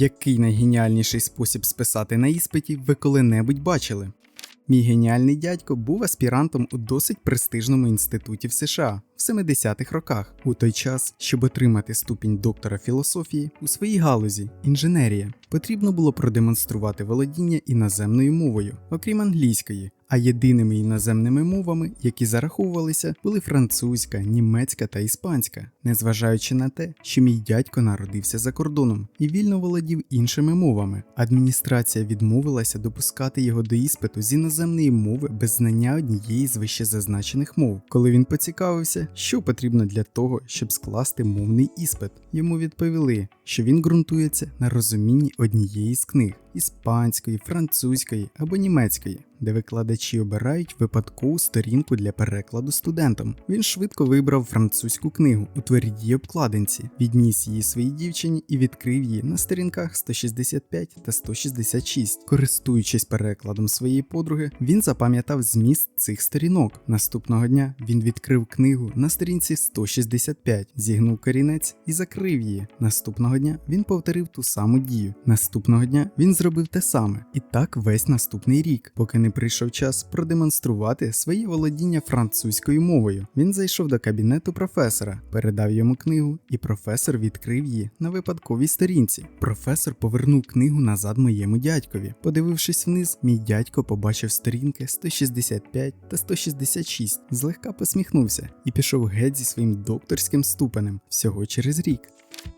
Який найгеніальніший спосіб списати на іспиті ви коли-небудь бачили? Мій геніальний дядько був аспірантом у досить престижному інституті в США в 70-х роках, у той час, щоб отримати ступінь доктора філософії у своїй галузі інженерія, потрібно було продемонструвати володіння іноземною мовою, окрім англійської. А єдиними іноземними мовами, які зараховувалися, були французька, німецька та іспанська, незважаючи на те, що мій дядько народився за кордоном і вільно володів іншими мовами. Адміністрація відмовилася допускати його до іспиту з іноземної мови без знання однієї з вищезазначених мов. Коли він поцікавився, що потрібно для того, щоб скласти мовний іспит, йому відповіли, що він ґрунтується на розумінні однієї з книг іспанської, французької або німецької, де викладачі обирають випадкову сторінку для перекладу студентам. Він швидко вибрав французьку книгу у твердій обкладинці, відніс її своїй дівчині і відкрив її на сторінках 165 та 166. Користуючись перекладом своєї подруги, він запам'ятав зміст цих сторінок. Наступного дня він відкрив книгу на сторінці 165, зігнув корінець і закрив її. Наступного дня він повторив ту саму дію. Наступного дня він зробив те саме, і так весь наступний рік, поки не прийшов час продемонструвати своє володіння французькою мовою. Він зайшов до кабінету професора, передав йому книгу, і професор відкрив її на випадковій сторінці. Професор повернув книгу назад моєму дядькові. Подивившись вниз, мій дядько побачив сторінки 165 та 166, злегка посміхнувся і пішов геть зі своїм докторським ступенем всього через рік.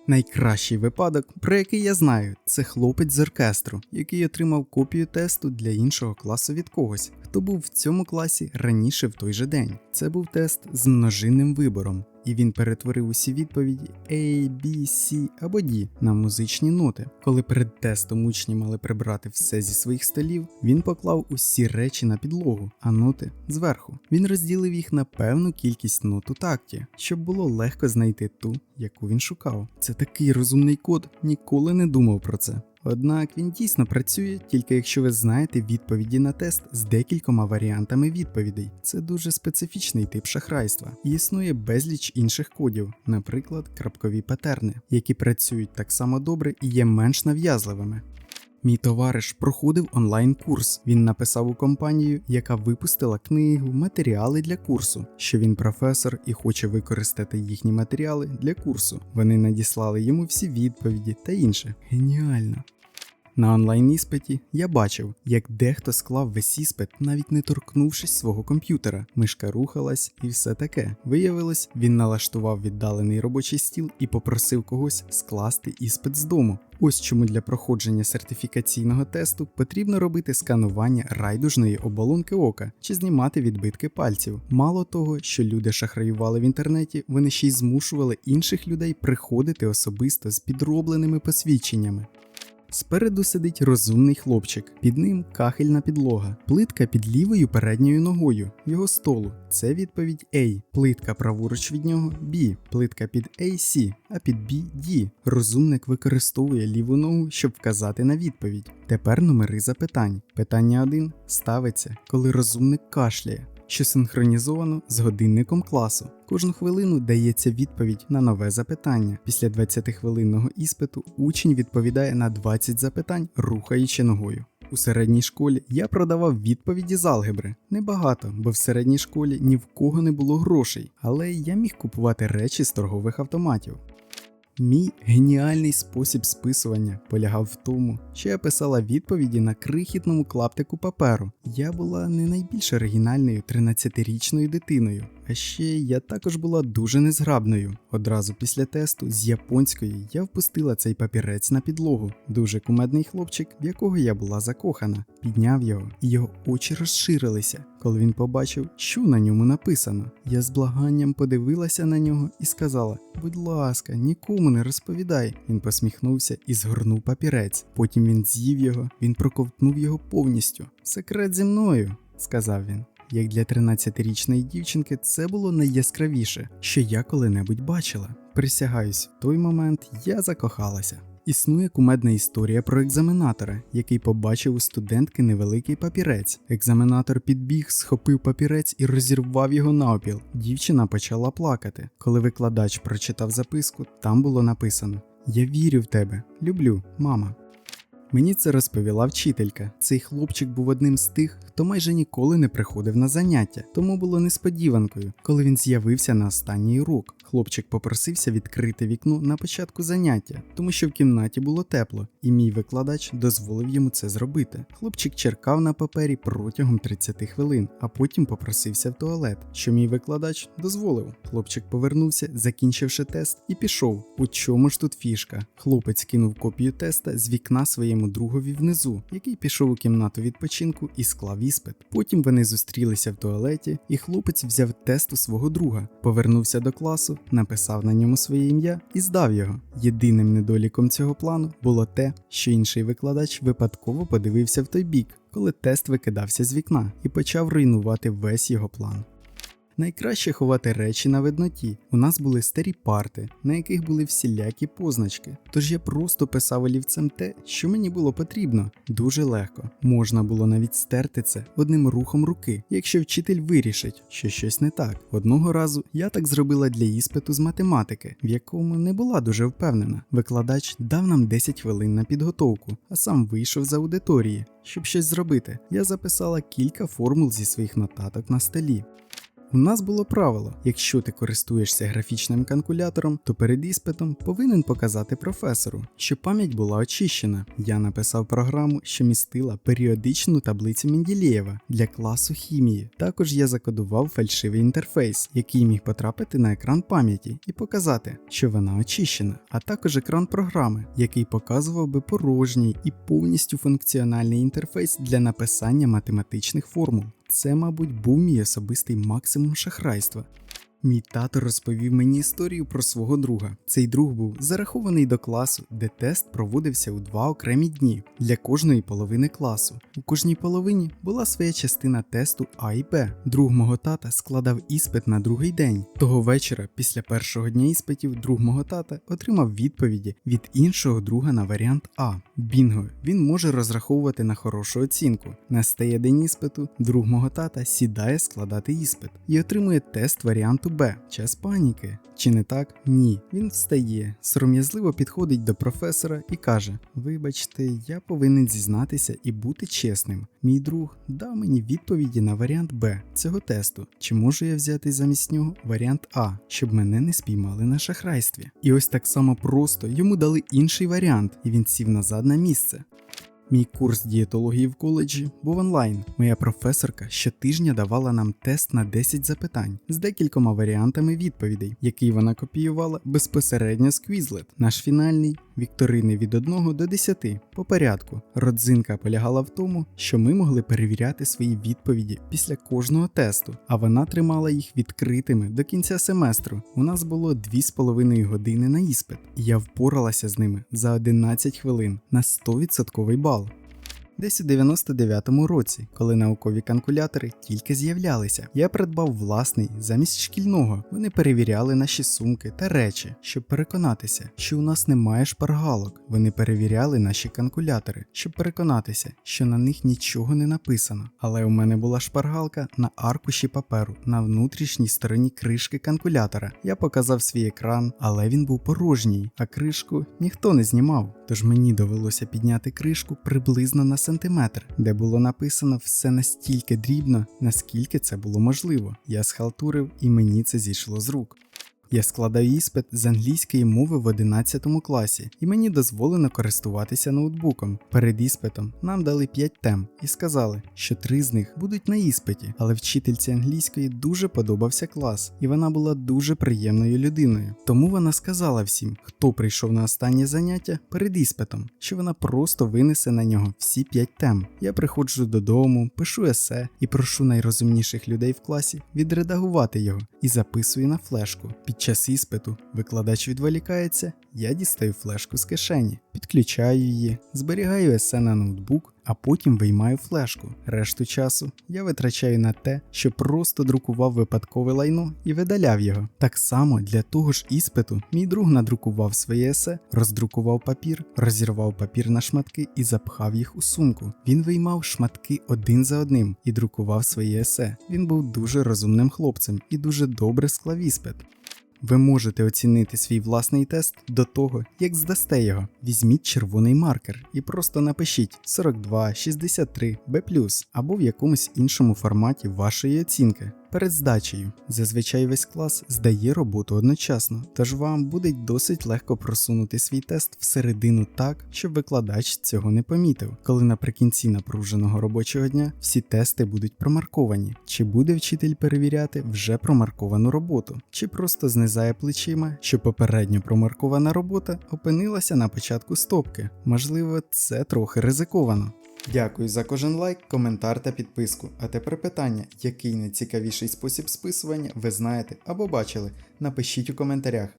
Найкращий випадок, про який я знаю, це хлопець з оркестру, який отримав копію тесту для іншого класу від когось, хто був в цьому класі раніше в той же день. Це був тест з множинним вибором, і він перетворив усі відповіді A, B, C або D на музичні ноти. Коли перед тестом учні мали прибрати все зі своїх столів, він поклав усі речі на підлогу, а ноти зверху. Він розділив їх на певну кількість нот у такті, щоб було легко знайти ту, яку він шукав. Це такий розумний код, ніколи не думав про це. Однак він дійсно працює тільки якщо ви знаєте відповіді на тест з декількома варіантами відповідей. Це дуже специфічний тип шахрайства. Існує безліч інших кодів, наприклад, крапкові патерни, які працюють так само добре і є менш нав'язливими. Мій товариш проходив онлайн-курс. Він написав у компанію, яка випустила книгу, матеріали для курсу, що він професор і хоче використати їхні матеріали для курсу. Вони надіслали йому всі відповіді та інше. Геніально! На онлайн іспиті я бачив, як дехто склав весь іспит, навіть не торкнувшись свого комп'ютера. Мишка рухалась і все таке. Виявилось, він налаштував віддалений робочий стіл і попросив когось скласти іспит з дому. Ось чому для проходження сертифікаційного тесту потрібно робити сканування райдужної оболонки ока чи знімати відбитки пальців. Мало того, що люди шахраювали в інтернеті, вони ще й змушували інших людей приходити особисто з підробленими посвідченнями. Спереду сидить розумний хлопчик, під ним кахельна підлога, плитка під лівою передньою ногою, його столу. Це відповідь A. Плитка праворуч від нього B. Плитка під A C, а під B D. Розумник використовує ліву ногу, щоб вказати на відповідь. Тепер номери запитань. Питання 1 ставиться, коли розумник кашляє. Що синхронізовано з годинником класу. Кожну хвилину дається відповідь на нове запитання. Після 20-хвилинного іспиту учень відповідає на 20 запитань, рухаючи ногою. У середній школі я продавав відповіді з алгебри. Небагато, бо в середній школі ні в кого не було грошей, але я міг купувати речі з торгових автоматів. Мій геніальний спосіб списування полягав в тому, що я писала відповіді на крихітному клаптику паперу. Я була не найбільш оригінальною 13-річною дитиною, а ще я також була дуже незграбною. Одразу після тесту з японської я впустила цей папірець на підлогу. Дуже кумедний хлопчик, в якого я була закохана, підняв його, і його очі розширилися, коли він побачив, що на ньому написано. Я з благанням подивилася на нього і сказала: Будь ласка, нікому не розповідай. Він посміхнувся і згорнув папірець. Потім він з'їв його, він проковтнув його повністю. Секрет зі мною, сказав він. Як для 13-річної дівчинки, це було найяскравіше, що я коли-небудь бачила. Присягаюсь, в той момент я закохалася. Існує кумедна історія про екзаменатора, який побачив у студентки невеликий папірець. Екзаменатор підбіг, схопив папірець і розірвав його навпіл. Дівчина почала плакати. Коли викладач прочитав записку, там було написано: Я вірю в тебе. Люблю, мама. Мені це розповіла вчителька. Цей хлопчик був одним з тих, хто майже ніколи не приходив на заняття, тому було несподіванкою, коли він з'явився на останній урок. Хлопчик попросився відкрити вікно на початку заняття, тому що в кімнаті було тепло, і мій викладач дозволив йому це зробити. Хлопчик черкав на папері протягом 30 хвилин, а потім попросився в туалет, що мій викладач дозволив. Хлопчик повернувся, закінчивши тест, і пішов. У чому ж тут фішка? Хлопець кинув копію теста з вікна своєму другові внизу, який пішов у кімнату відпочинку і склав іспит. Потім вони зустрілися в туалеті, і хлопець взяв тест у свого друга, повернувся до класу, написав на ньому своє ім'я і здав його. Єдиним недоліком цього плану було те, що інший викладач випадково подивився в той бік, коли тест викидався з вікна, і почав руйнувати весь його план. Найкраще ховати речі на видноті. У нас були старі парти, на яких були всілякі позначки. Тож я просто писав олівцем те, що мені було потрібно. Дуже легко. Можна було навіть стерти це одним рухом руки, якщо вчитель вирішить, що щось не так. Одного разу я так зробила для іспиту з математики, в якому не була дуже впевнена. Викладач дав нам 10 хвилин на підготовку, а сам вийшов з аудиторії. Щоб щось зробити, я записала кілька формул зі своїх нотаток на столі. У нас було правило: якщо ти користуєшся графічним калькулятором, то перед іспитом повинен показати професору, що пам'ять була очищена. Я написав програму, що містила періодичну таблицю Менділєєва для класу хімії. Також я закодував фальшивий інтерфейс, який міг потрапити на екран пам'яті і показати, що вона очищена, а також екран програми, який показував би порожній і повністю функціональний інтерфейс для написання математичних формул. Це, мабуть, був мій особистий максимум шахрайства. Мій тато розповів мені історію про свого друга. Цей друг був зарахований до класу, де тест проводився у два окремі дні для кожної половини класу. У кожній половині була своя частина тесту А і Б. Друг мого тата складав іспит на другий день. Того вечора, після першого дня іспитів, друг мого тата отримав відповіді від іншого друга на варіант А. Бінго, він може розраховувати на хорошу оцінку. Настає день іспиту, друг мого тата сідає складати іспит і отримує тест варіанту Б. Час паніки. Чи не так? Ні. Він встає, сором'язливо підходить до професора і каже: Вибачте, я повинен зізнатися і бути чесним. Мій друг дав мені відповіді на варіант Б цього тесту. Чи можу я взяти замість нього варіант А, щоб мене не спіймали на шахрайстві? І ось так само просто йому дали інший варіант, і він сів назад на місце. Мій курс дієтології в коледжі був онлайн. Моя професорка щотижня давала нам тест на 10 запитань з декількома варіантами відповідей, який вона копіювала безпосередньо з Quizlet. Наш фінальний вікторини від 1 до 10 по порядку. Родзинка полягала в тому, що ми могли перевіряти свої відповіді після кожного тесту, а вона тримала їх відкритими до кінця семестру. У нас було 2,5 години на іспит, і я впоралася з ними за 11 хвилин на 100% бал. Десь у 99-му році, коли наукові калькулятори тільки з'являлися, я придбав власний замість шкільного. Вони перевіряли наші сумки та речі, щоб переконатися, що у нас немає шпаргалок. Вони перевіряли наші калькулятори, щоб переконатися, що на них нічого не написано. Але у мене була шпаргалка на аркуші паперу на внутрішній стороні кришки калькулятора. Я показав свій екран, але він був порожній, а кришку ніхто не знімав. Тож мені довелося підняти кришку приблизно на сантиметр, де було написано все настільки дрібно, наскільки це було можливо. Я схалтурив і мені це зійшло з рук. Я складав іспит з англійської мови в 11 класі, і мені дозволено користуватися ноутбуком. Перед іспитом нам дали 5 тем і сказали, що три з них будуть на іспиті, але вчительці англійської дуже подобався клас, і вона була дуже приємною людиною. Тому вона сказала всім, хто прийшов на останнє заняття перед іспитом, що вона просто винесе на нього всі 5 тем. Я приходжу додому, пишу есе і прошу найрозумніших людей в класі відредагувати його і записую на флешку. Під час іспиту викладач відволікається, я дістаю флешку з кишені, підключаю її, зберігаю есе на ноутбук, а потім виймаю флешку. Решту часу я витрачаю на те, що просто друкував випадкове лайно і видаляв його. Так само для того ж іспиту мій друг надрукував своє есе, роздрукував папір, розірвав папір на шматки і запхав їх у сумку. Він виймав шматки один за одним і друкував своє есе. Він був дуже розумним хлопцем і дуже добре склав іспит. Ви можете оцінити свій власний тест до того, як здасте його. Візьміть червоний маркер і просто напишіть 42, 63, B+, або в якомусь іншому форматі вашої оцінки. Перед здачею зазвичай весь клас здає роботу одночасно, тож вам буде досить легко просунути свій тест всередину так, щоб викладач цього не помітив. Коли наприкінці напруженого робочого дня всі тести будуть промарковані, чи буде вчитель перевіряти вже промарковану роботу, чи просто знизає плечима, що попередньо промаркована робота опинилася на початку стопки. Можливо, це трохи ризиковано. Дякую за кожен лайк, коментар та підписку. А тепер питання, який найцікавіший спосіб списування ви знаєте або бачили? Напишіть у коментарях.